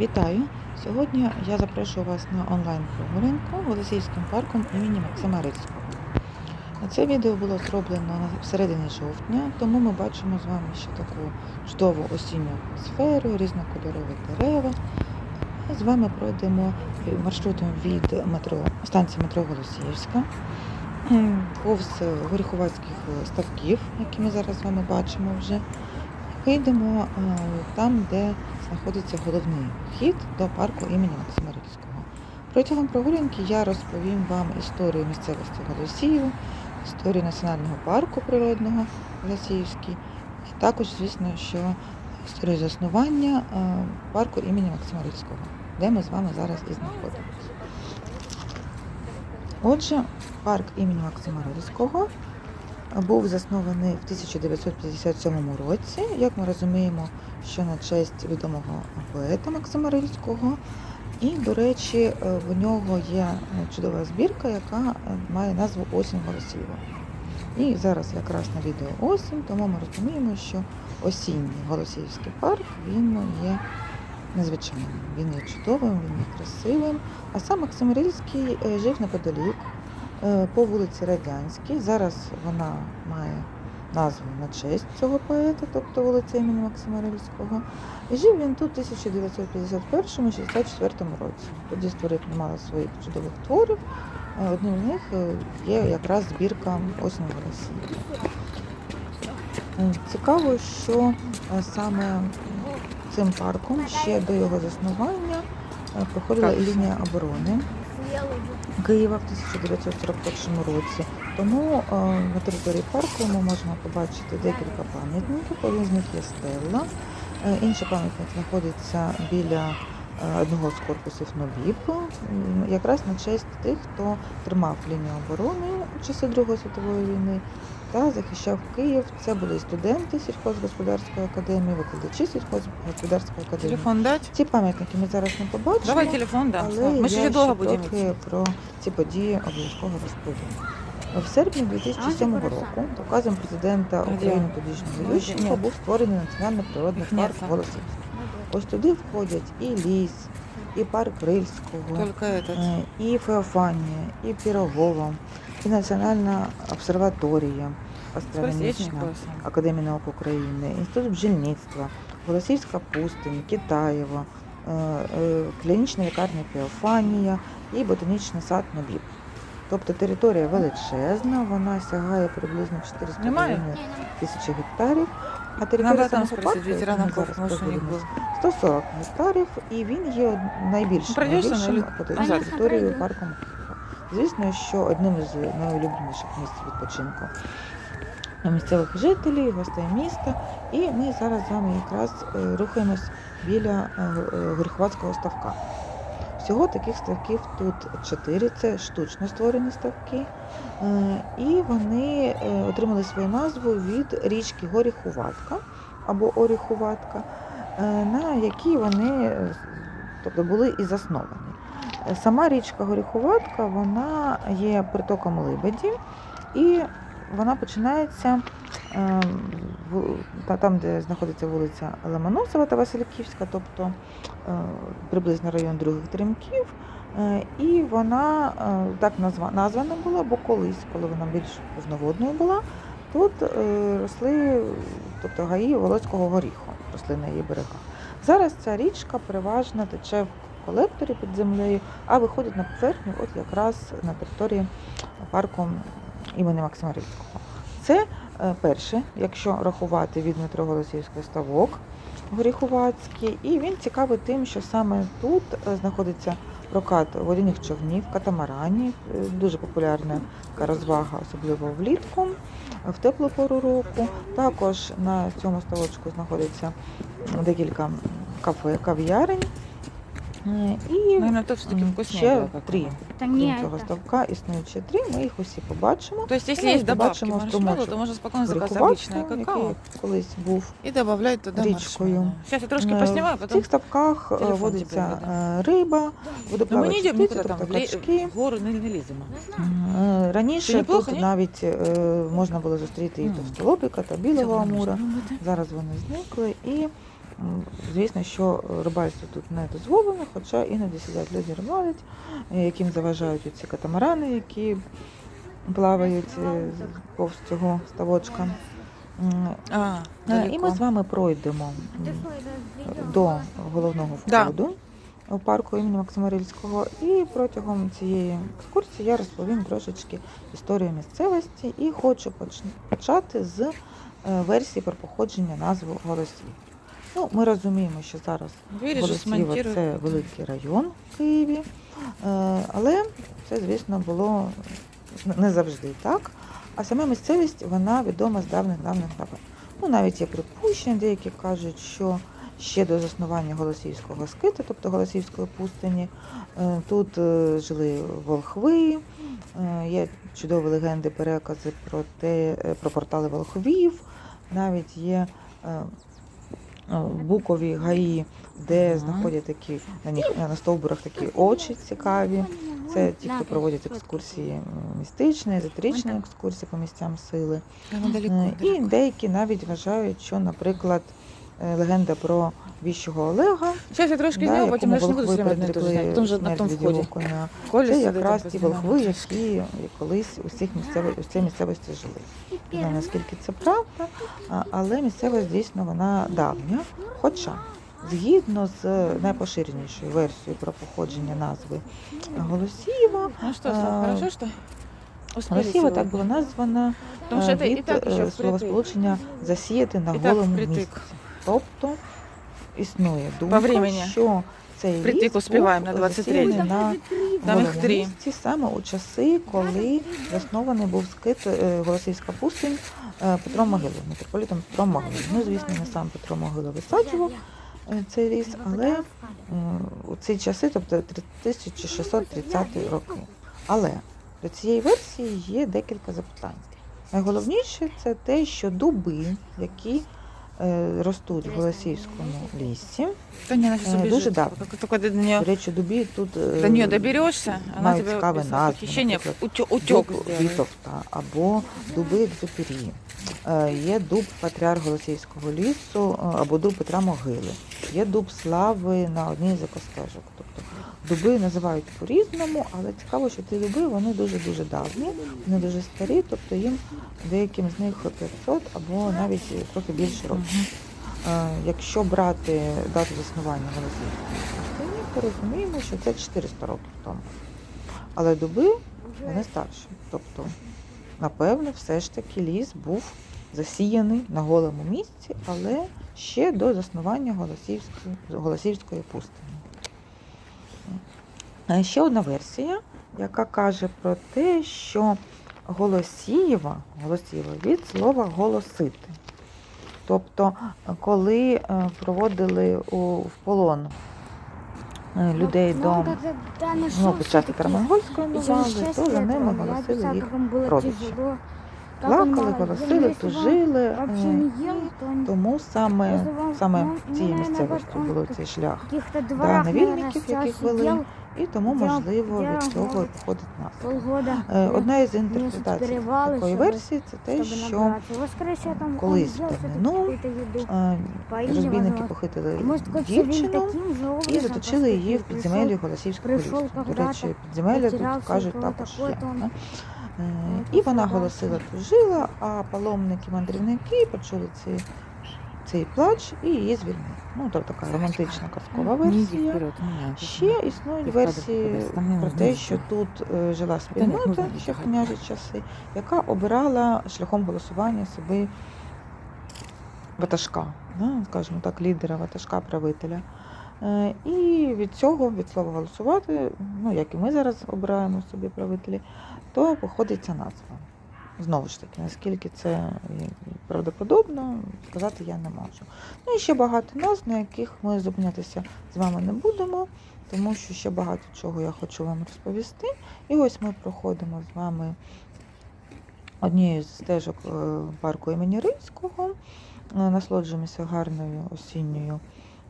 Вітаю! Сьогодні я запрошую вас на онлайн-прогулянку Голосіївським парком імені Максима Рильського. Це відео було зроблено в середині жовтня, тому ми бачимо з вами ще таку чудову осінню атмосферу, різнокольорові дерева. Ми з вами пройдемо маршрутом від метро, станції метро Голосіївська, повз горіховацьких ставків, які ми зараз з вами бачимо вже. Вийдемо е, там, де знаходиться головний вхід до парку імені Максима Рильського. Протягом прогулянки я розповім вам історію місцевості Голосіїв, історію національного парку природного Голосіївський, і також, звісно, що історію заснування е, парку імені Максима Рильського, де ми з вами зараз і знаходимося. Отже, парк імені Максима Рильського був заснований в 1957 році. Як ми розуміємо, що на честь відомого поета Максима Рильського. І, до речі, е, в нього є е, чудова збірка, яка е, має назву Осінь Голосієва. І зараз якраз на відео осінь, тому ми розуміємо, що осінній Голосіївський парк він є незвичайним. Він є чудовим, він є красивим. А сам Максим Рильський жив неподалік по вулиці Радянській. Зараз вона має назву на честь цього поета, тобто вулиця імені Максима Рильського. І жив він тут у 1951-64 році. Тоді створив немало своїх чудових творів. Е, Одним з них е, є якраз збірка Осінь в Росії. Е, Цікаво, що е, саме цим парком ще до його заснування е, проходила і лінія оборони. Києва в 1941 році. Тому е, на території парку ми можемо побачити декілька пам'ятників. Один з них є стелла. Е, інший пам'ятник знаходиться біля е, одного з корпусів НОБІП, м, якраз на честь тих, хто тримав лінію оборони у часи Другої світової війни та захищав Київ. Це були студенти сільхозгосподарської академії, викладачі сільхозгосподарської академії. Телефон дать? Ці пам'ятники ми зараз не побачимо. Давай телефон дам. Але Мы я ще довго ще будемо. трохи про ці події обов'язково розповім. В серпні 2007 року указом президента України тодішнього Ющенка був створений національний природний парк. Голосівський. Ось туди входять і ліс, і парк Рильського, е, і Феофанія, і Пірогова, і Національна обсерваторія астрономічна. Академії наук України, Інститут бджільництва, Голосівська пустинь, Китаєво, е, е, клінічна лікарня Феофанія і ботанічний сад Нобіб. Тобто територія величезна, вона сягає приблизно 4,5 тисячі гектарів. А територія там парку, был. 140 гектарів, і він є найбільшим, найбільшим на поте- назад? територією парку. Звісно, що одним з найулюбленіших місць відпочинку місцевих жителів, гостей міста. І ми зараз з вами якраз е, рухаємось біля е, е, Горіховацького ставка. Всього таких ставків тут чотири, це штучно створені ставки. І вони отримали свою назву від річки Горіхуватка або Оріхуватка, на якій вони тобто, були і засновані. Сама річка Горіхуватка вона є притоком Либеді, і вона починається е, там, де знаходиться вулиця Ломоносова та Васильківська, тобто е, приблизно район других теремків. Е, І вона так назва, названа була, бо колись, коли вона більш повноводною була, тут росли тобто, гаї Волоцького горіху, росли на її берегах. Зараз ця річка переважно тече в колекторі під землею, а виходить на поверхню от якраз на території парку імені Максима Рильського. Це е, перше, якщо рахувати від метро Голосіївський ставок Горіхувацький, і він цікавий тим, що саме тут е, знаходиться прокат водяних човнів, катамаранів, е, дуже популярна розвага, особливо влітку, в теплу пору року. Також на цьому ставочку знаходиться декілька кафе, кав'ярень. Е, І Наверное, то все-таки м, вкуснее ще было как-то. три. Та Крім ні, цього ставка існують ще три, ми їх усі побачимо. То есть, если Ну, есть добавки побачимо маршмеллоу, струмочок то можно спокойно заказать Горіхуватку, обычное какао який колись був. и добавлять туда речкою. маршмеллоу. Сейчас я трошки Е, поснимаю, В потом... цих ставках е, телефон водиться тебе е, риба, Но мы водоплаваючі не идем птиці, никуда там, тобто в ле- качки. в горы не, не лезем. Е, Ти Раніше неплохо, тут ні? навіть е, можна було зустріти і Мгм. товстолобика та білого Всё, амура. можно. Зараз вони зникли. І М, Звісно, що рибальство тут не дозволено, хоча іноді сидять люди рибалять, е, яким заважають ці катамарани, які плавають е, повз цього ставочка. А, е, І ми з вами пройдемо до головного Да. входу у парку імені Максима Рильського. І протягом цієї екскурсії я розповім трошечки історію місцевості і хочу почати з версії про походження назви голосів. Ну, ми розуміємо, що зараз Виріжу, це великий район в Києві, е, але це, звісно, було не завжди так. А сама місцевість вона відома з давних-давних давен. Ну, навіть є припущення, деякі кажуть, що ще до заснування Голосіївського скита, тобто Голосіївської пустині, е, тут е, жили волхви, є чудові легенди, перекази про те, про портали волхвів, навіть є букові гаї, де знаходять такі на них на стовбурах такі очі цікаві. Це ті, хто проводять екскурсії містичні, езотеричні екскурсії по місцям сили. Е, І деякі навіть вважають, що, наприклад, е, легенда про віщого Олега, Сейчас я трошки да, зняла, потім я ж не буду ж знати. В тому же на тому від вході. коня. Це якраз ті волхви, які колись у місцевих у цій місцевості жили. Не знаю, наскільки це правда, але місцевість дійсно вона давня. Хоча, згідно з найпоширенішою версією про походження назви Голосіїва, Ну что, А, хорошо, что успели так була названа Тому що е, і від так е, словосполучення засіяти на голому місці. Тобто існує думка, времени. що цей Впритик ліс успіваємо був на 23. засіяний на Там їх три. саме у часи, коли заснований був скит е, Голосівська пустинь е, Петром Могилою, митрополітом Петром Могилою. Ну, звісно, не сам Петро Могила висаджував е, цей ліс, але м, у ці часи, тобто 3630 роки. Але до цієї версії є декілька запитань. Найголовніше це те, що дуби, які е, ростуть в Голосіївському лісі, Да не, она сейчас Э, убежит. дуже давно. Как только ты до нее, до речі, дубі тут е, до нее доберешься, она мають тебе цікаві без назви, похищения наприклад, утё- утек дуб сделает. Вітовта або дуби екзопері. Е, Є дуб Патріарх Голосіївського лісу е, або дуб Петра Могили. Є дуб слави на одній з екостежок. Тобто дуби називають по-різному, але цікаво, що ті дуби вони дуже-дуже давні, вони дуже старі, тобто їм деяким з них 500 або навіть трохи більше років. Е, Якщо брати дату заснування Голосіївської пустині, то розуміємо, що це 400 років тому. Але дуби вони старші. Тобто, напевно, все ж таки ліс був засіяний на голому місці, але ще до заснування Голосіївської, Голосіївської пустині. Е, Ще одна версія, яка каже про те, що Голосієва, Голосієва від слова голосити. Тобто, коли е, проводили у, в полон е, людей до ну, під час навали, то за ними голосили їх родичі. Плакали, голосили, тужили. Тому саме, саме цією місцевістю було цей шлях. Да, невільників, яких вели, І тому, можливо, від цього походить полгода. Е, Одна із інтерпретацій такої версії це те, що. Колись Поили, розбійники похитили дівчину і заточили її в підземелі Голосівського лісу. До речі, підземелля тут кажуть також є. Е, Ну, І вона голосила тужила, а паломники-мандрівники почули цей, цей плач і її звільнили. Ну, тобто така романтична казкова версія. Ще існують версії про те, що тут е, жила спільнота ще в княжі часи, яка обирала шляхом голосування собі ватажка, скажімо так, лідера ватажка правителя. Е, І від цього, від слова голосувати, ну як і ми зараз обираємо собі правителі, то походить ця назва. Знову ж таки, наскільки це правдоподобно, сказати я не можу. Ну і ще багато назв, на яких ми зупинятися з вами не будемо, тому що ще багато чого я хочу вам розповісти. І ось ми проходимо з вами однією з стежок е, парку імені Римського, е, насолоджуємося гарною осінньою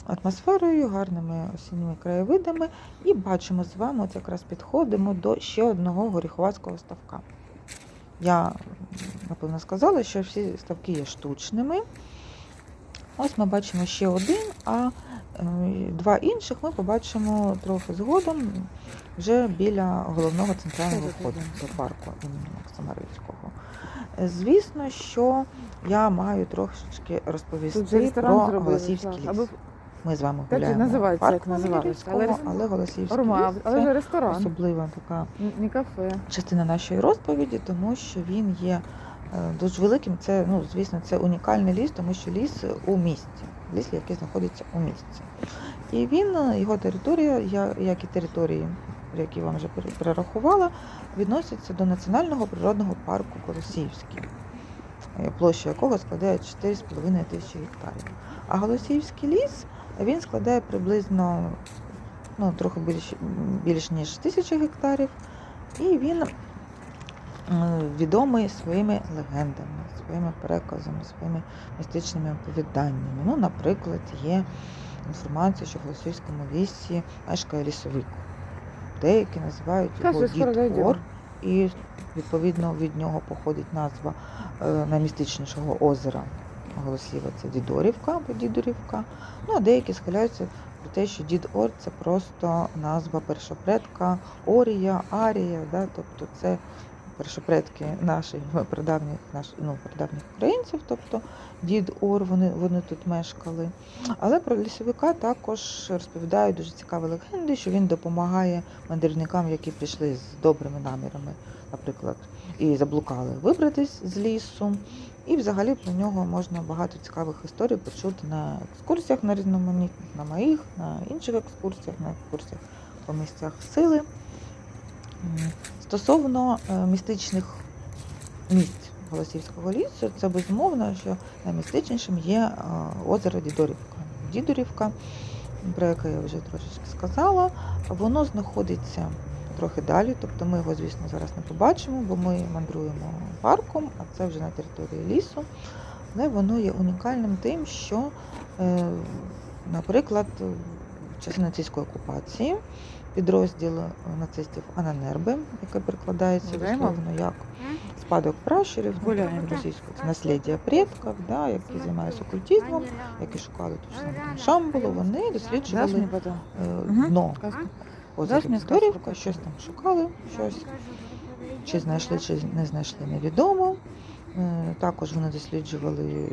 атмосферою, гарними осінніми краєвидами і бачимо з вами, от якраз підходимо до ще одного горіховацького ставка. Я, напевно, сказала, що всі ставки є штучними. Ось ми бачимо ще один, а е, два інших ми побачимо трохи згодом вже біля головного центрального входу до парку імені Максима Рильського. Звісно, що я маю трошечки розповісти про. Голосівський ліс. Ми з вами Так називається, в як називалося, але але Голосівський Рома, ліс але це ресторан, особлива така не кафе. частина нашої розповіді, тому що він є е, дуже великим. Це, ну, звісно, це унікальний ліс, тому що ліс у місті, ліс, який знаходиться у місті. І він, е, його територія, як і території, які вам вже перерахувала, відноситься до Національного природного парку Колосівський, е, площа якого складає 4,5 тисячі гектарів. А Голосіївський ліс він складає приблизно ну, трохи більш, більш ніж тисячі гектарів. І він відомий своїми легендами, своїми переказами, своїми містичними оповіданнями. Ну, наприклад, є інформація, що в Голосівському лісі мешкає лісовик. Деякі називають його дід. Ор, і відповідно від нього походить назва е, наймістичнішого озера Голосіва це Дідорівка або Дідорівка. Ну, а деякі схиляються про те, що дід Ор це просто назва першопредка Орія, Арія, да, тобто це першопредки наших прадавніх, наш, ну, прадавніх українців, тобто дід Ор, вони, вони тут мешкали. Але про лісовика також розповідають дуже цікаві легенди, що він допомагає мандрівникам, які прийшли з добрими намірами, наприклад, і заблукали вибратись з лісу. І взагалі про нього можна багато цікавих історій почути на екскурсіях на різноманітних, на моїх, на інших екскурсіях, на екскурсіях по місцях сили. Стосовно е, містичних місць Голосівського лісу, це безумовно, що наймістичнішим є е, озеро Дідорівка. Дідорівка, про яке я вже трошечки сказала, воно знаходиться трохи далі, тобто ми його, звісно, зараз не побачимо, бо ми мандруємо парком, а це вже на території лісу. Але воно є унікальним тим, що, е, наприклад, в часи нацистської окупації підрозділ нацистів Ананерби, яке перекладається дословно як спадок пращурів, ну, Гуляємо. російською наслідя предків, да, які займаються окультизмом, які шукали ту ж саму Шамбулу, вони досліджували е, дно Мені сказку щось там шукали, щось чи знайшли, чи не знайшли, невідомо. Е, Також вони досліджували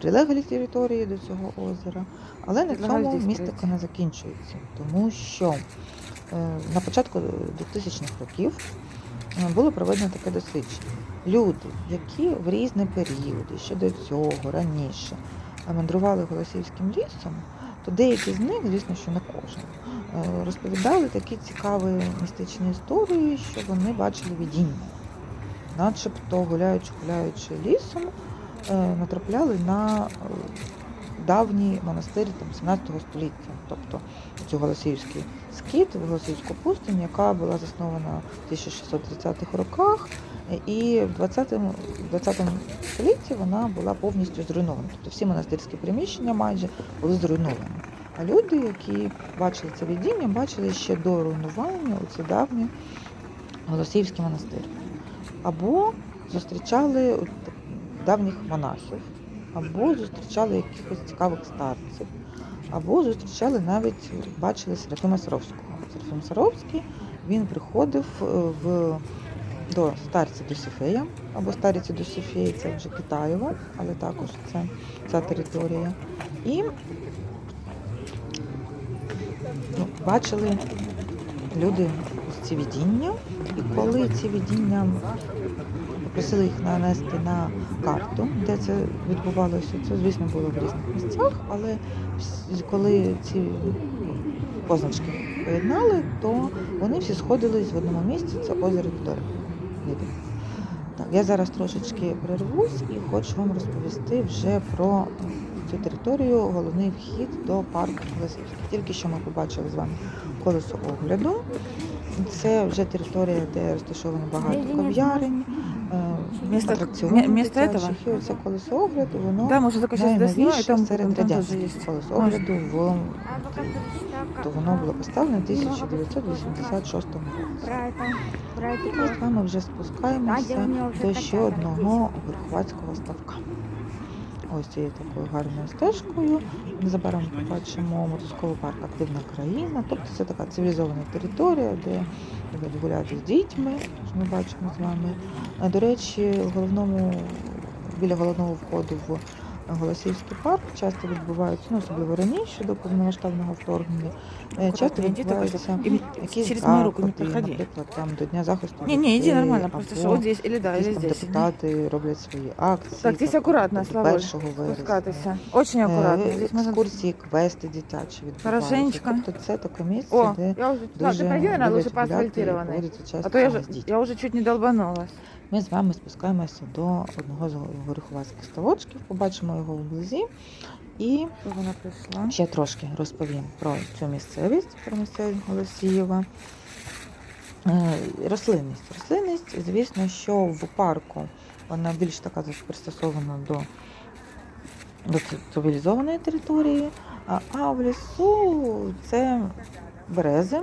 прилеглі території до цього озера. Але на цьому містика не закінчується, тому що е, на початку 2000-х років е, було проведено таке дослідження. Люди, які в різні періоди, ще до цього, раніше, мандрували Голосівським лісом, то деякі з них, звісно, що не кожен, е, розповідали такі цікаві містичні історії, що вони бачили видіння. Начебто, гуляючи, гуляючи лісом, е, натрапляли на е, давній монастир 17 століття, тобто цю Голосіївський скіт, Голосіївську пустиню, яка була заснована в 1630-х роках, і в 20, 20 столітті вона була повністю зруйнована. Тобто всі монастирські приміщення майже були зруйновані. А люди, які бачили це видіння, бачили ще до руйнування у оці давні Голосіївський монастир. Або зустрічали давніх монахів, або зустрічали якихось цікавих старців, або зустрічали навіть, бачили Серафима Саровського. Серафим Саровський він приходив е, в, до старця Досифея, або стариці Досифеї, це вже Китаєво, але також це ця територія. І ну, бачили люди ось ці видіння, і коли ці видіння попросили їх нанести на карту, де це відбувалося, це, звісно, було в різних місцях, але коли ці позначки поєднали, то вони всі сходились в одному місці, це озеро Дідорів. Так, я зараз трошечки перервусь і хочу вам розповісти вже про цю територію, головний вхід до парку Лисівський. Тільки що ми побачили з вами колесо огляду. Це вже територія, де розташовано багато кав'ярень, е, Місто- атракціонів місто дитячих. этого? І оце колесо огляду, воно Да, може найновіше там, серед там, радянських є. колесо огляду в то воно було поставлено в 1986 році. Ми з вами вже спускаємося до ще одного верховацького ставка. Ось цією такою гарною стежкою. Незабаром побачимо мотузковий парк Активна країна. Тобто це така цивілізована територія, де будуть гуляти з дітьми, що ми бачимо з вами. До речі, в головному, біля головного входу в Голосівський парк часто відбуваються, ну особливо раніше до повномасштабного вторгнення, е, часто відбуваються якісь через мою руку не проходи. наприклад, там до Дня захисту не, иди дітей, нормально, просто что вот здесь или да, или здесь. депутати роблять свої акції. Так, здесь 1 вересня. Спускатися. Очень аккуратно. Е, Здесь можно... Екскурсії, квести дитячі відбуваються. Хорошенечко. Тобто це таке місце, О, де я уже... Да, дуже ты пройди, наверное, лучше А то я я уже чуть не долбанулась. Ми з вами спускаємося до одного з горихувацьких ставочків, побачимо його вблизі. І вона прийшла. ще трошки розповім про цю місцевість, про місцевість Голосіїва. Е, Рослинність. Рослинність, звісно, що в парку вона більш така пристосована до, до цивілізованої території, а, в лісу це берези,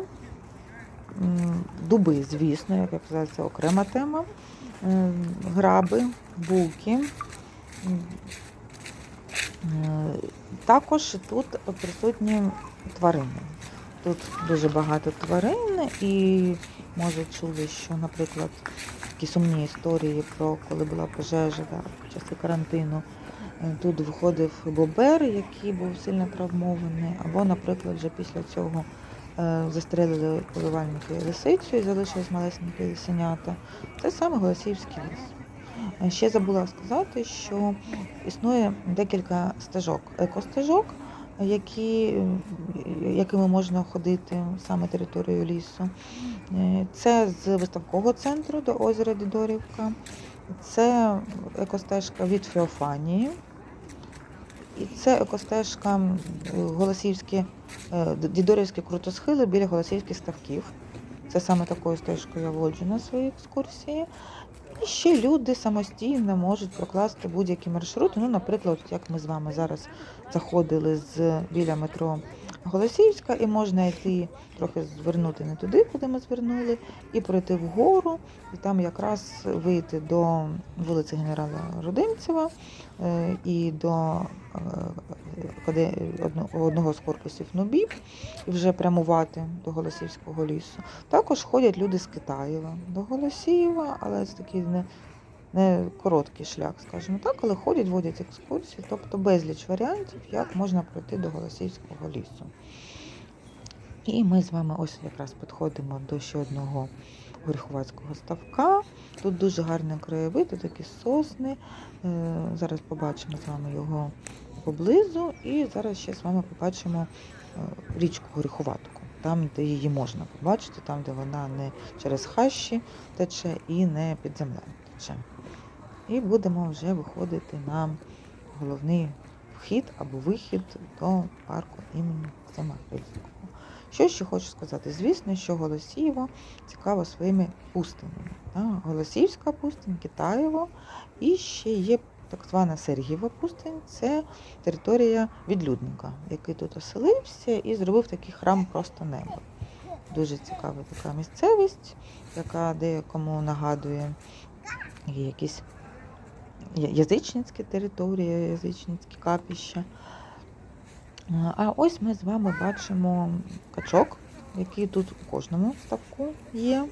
дуби, звісно, як я казала, це окрема тема, граби, буки. Е, Також тут присутні тварини. Тут дуже багато тварин, і може чули, що, наприклад, такі сумні історії про коли була пожежа в часи карантину. е, Тут виходив бобер, який був сильно травмований, або, наприклад, вже після цього застрелили поливальники лисицю і залишились малесенькі лисенята. Це саме Голосіївський ліс. Е, Ще забула сказати, що існує декілька стежок, екостежок, які, е, якими можна ходити саме територією лісу. Е, Це з виставкового центру до озера Дідорівка, це екостежка від Феофанії. І це екостежка Голосіївські, е, Дідорівські крутосхили біля Голосіївських ставків. Це саме такою стежкою я воджу на свої екскурсії. І ще люди самостійно можуть прокласти будь-які маршрути. Ну, наприклад, як ми з вами зараз заходили з біля метро Голосіївська, і можна йти трохи звернути не туди, куди ми звернули, і пройти вгору, і там якраз вийти до вулиці генерала Рудимцева е, і до е, одного з корпусів НУБІП, і вже прямувати до Голосіївського лісу. Також ходять люди з Китаєва до Голосіїва, але це такий не, не короткий шлях, скажімо так, але ходять, водять екскурсії, тобто безліч варіантів, як можна пройти до Голосіївського лісу. І ми з вами ось якраз підходимо до ще одного горіховацького ставка. Тут дуже гарний краєвид, тут такі сосни. Е, Зараз побачимо з вами його поблизу, і зараз ще з вами побачимо е, річку Горіховатку, там, де її можна побачити, там, де вона не через хащі тече і не під землею тече. І будемо вже виходити на головний вхід або вихід до парку імені Максима Рильського. Що ще хочу сказати? Звісно, що Голосіїво цікаво своїми пустинями. Голосіївська пустинь, Китаєво і ще є так звана Сергієва пустинь, це територія відлюдника, який тут оселився і зробив такий храм просто неба. Дуже цікава така місцевість, яка деякому нагадує якісь язичницькі території, язичницькі капіща. А, ось ми з вами бачимо качок, який тут у кожному ставку є.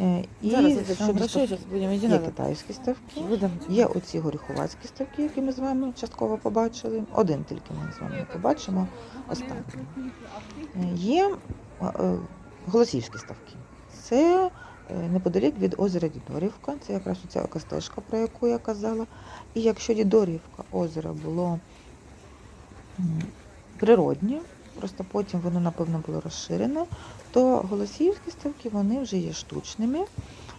Е, І є китайські ставки. Є оці горіховацькі ставки, які ми з вами частково побачили. Один тільки ми з вами не побачимо. Останній. Е, Є е, голосівські ставки. Це неподалік від озера Дідорівка. Це якраз оця екостежка, про яку я казала. І якщо Дідорівка озеро було природнє, просто потім воно, напевно, було розширене, то голосіївські ставки вони вже є штучними.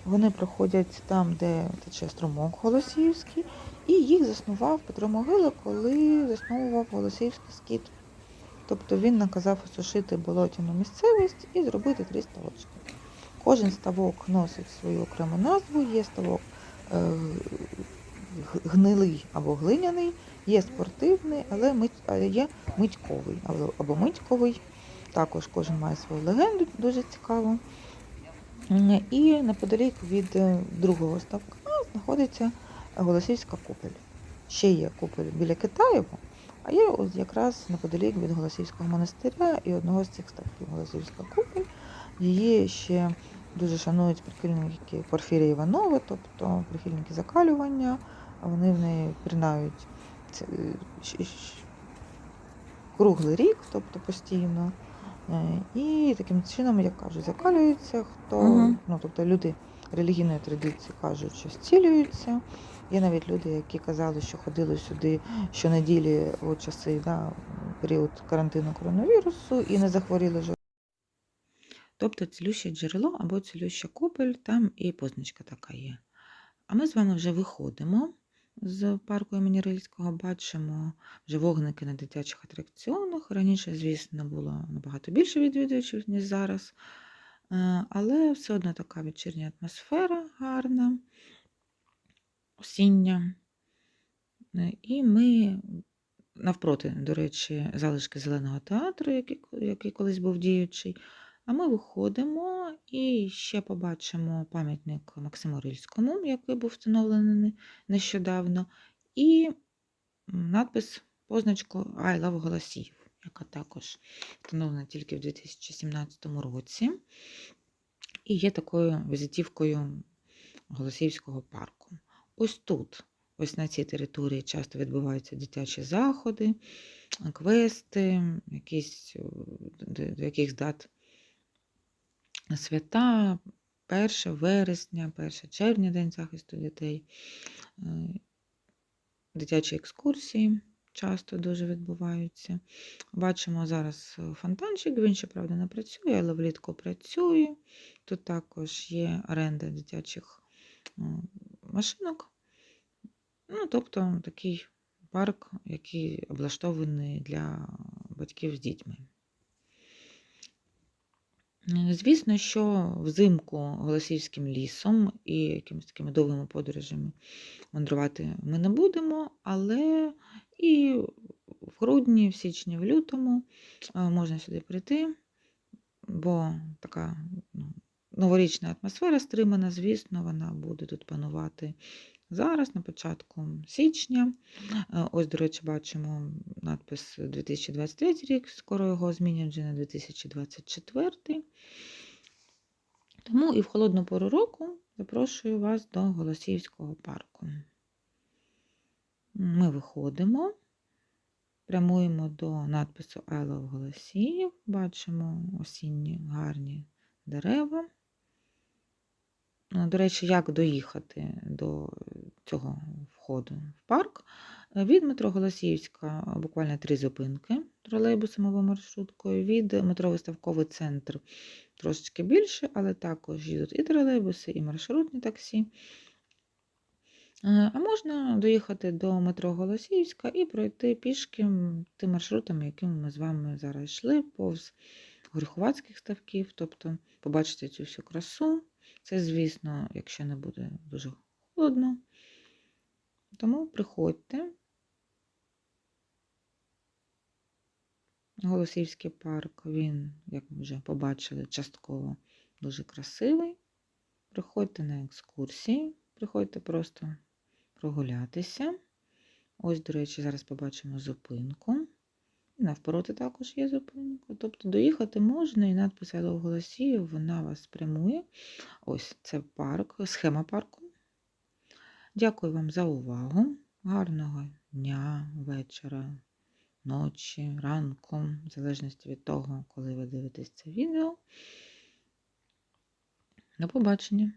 Вони проходять там, де тече струмок Голосіївський, і їх заснував Петро Могила, коли засновував Голосіївський скіт. Тобто він наказав осушити болотяну місцевість і зробити три ставочки. Кожен ставок носить свою окрему назву, є ставок е, гнилий або глиняний, є спортивний, але є митьковий або, митьковий. Також кожен має свою легенду, дуже цікаву. І неподалік від е, другого ставка знаходиться Голосівська купель. ще є купель біля Китаєва, а є ось якраз неподалік від Голосівського монастиря і одного з цих ставків Голосівська купель. Її ще дуже шанують прихильники Порфірія Іванова, тобто прихильники закалювання, а вони в неї пірнають це, е, круглий рік, тобто постійно. Е, І таким чином, як кажуть, закалюються, хто, Мгм. ну, тобто люди релігійної традиції кажуть, що зцілюються. Є навіть люди, які казали, що ходили сюди щонеділі у часи, да, період карантину коронавірусу і не захворіли жодного. Тобто цілюще джерело або цілюща купель, там і позначка така є. А ми з вами вже виходимо з парку імені Рильського, бачимо вже вогники на дитячих атракціонах. Раніше, звісно, було набагато більше відвідувачів, ніж зараз. Е, Але все одно така вечірня атмосфера гарна, осіння. Е, І ми навпроти, до речі, залишки зеленого театру, який, який колись був діючий. А ми виходимо і ще побачимо пам'ятник Максиму Рильському, який був встановлений нещодавно, і надпис позначку I love Голосіїв, яка також встановлена тільки в 2017 році. І є такою візитівкою Голосіївського парку. Ось тут, ось на цій території, часто відбуваються дитячі заходи, квести, якісь, до, яких дат свята, 1 вересня, 1 червня, День захисту дітей, е, дитячі екскурсії часто дуже відбуваються. Бачимо зараз е, фонтанчик, він, щоправда, не працює, але влітку працює. Тут також є оренда дитячих е, машинок. Ну, тобто такий парк, який облаштований для батьків з дітьми. Е, Звісно, що взимку Голосіївським лісом і якимись такими довгими подорожами мандрувати ми не будемо, але і в грудні, в січні, в лютому е, можна сюди прийти, бо така ну, новорічна атмосфера стримана, звісно, вона буде тут панувати зараз, на початку січня. Е, Ось, до речі, бачимо надпис 2023 рік, скоро його змінять вже на 2024. Тому і в холодну пору року запрошую вас до Голосіївського парку. Ми виходимо, прямуємо до надпису love Голосіїв, бачимо осінні гарні дерева. Е, До речі, як доїхати до цього входу в парк? Е, Від метро Голосіївська буквально три зупинки тролейбусом маршруткою. Від метро Виставковий центр трошечки більше, але також їдуть і тролейбуси, і маршрутні таксі. Е, А можна доїхати до метро Голосіївська і пройти пішки тим маршрутом, яким ми з вами зараз йшли, повз Горюховацьких ставків, тобто побачити цю всю красу. Це, звісно, якщо не буде дуже холодно. Тому приходьте. Голосівський парк, він, як ми вже побачили, частково дуже красивий. Приходьте на екскурсії, приходьте просто прогулятися. Ось, до речі, зараз побачимо зупинку. І навпроти також є зупинка. Тобто доїхати можна, і надпис «I love Голосіїв, вона вас спрямує. Ось це парк, схема парку. Дякую вам за увагу. Гарного дня, вечора, ночі, ранку, в залежності від того, коли ви дивитесь це відео. До побачення!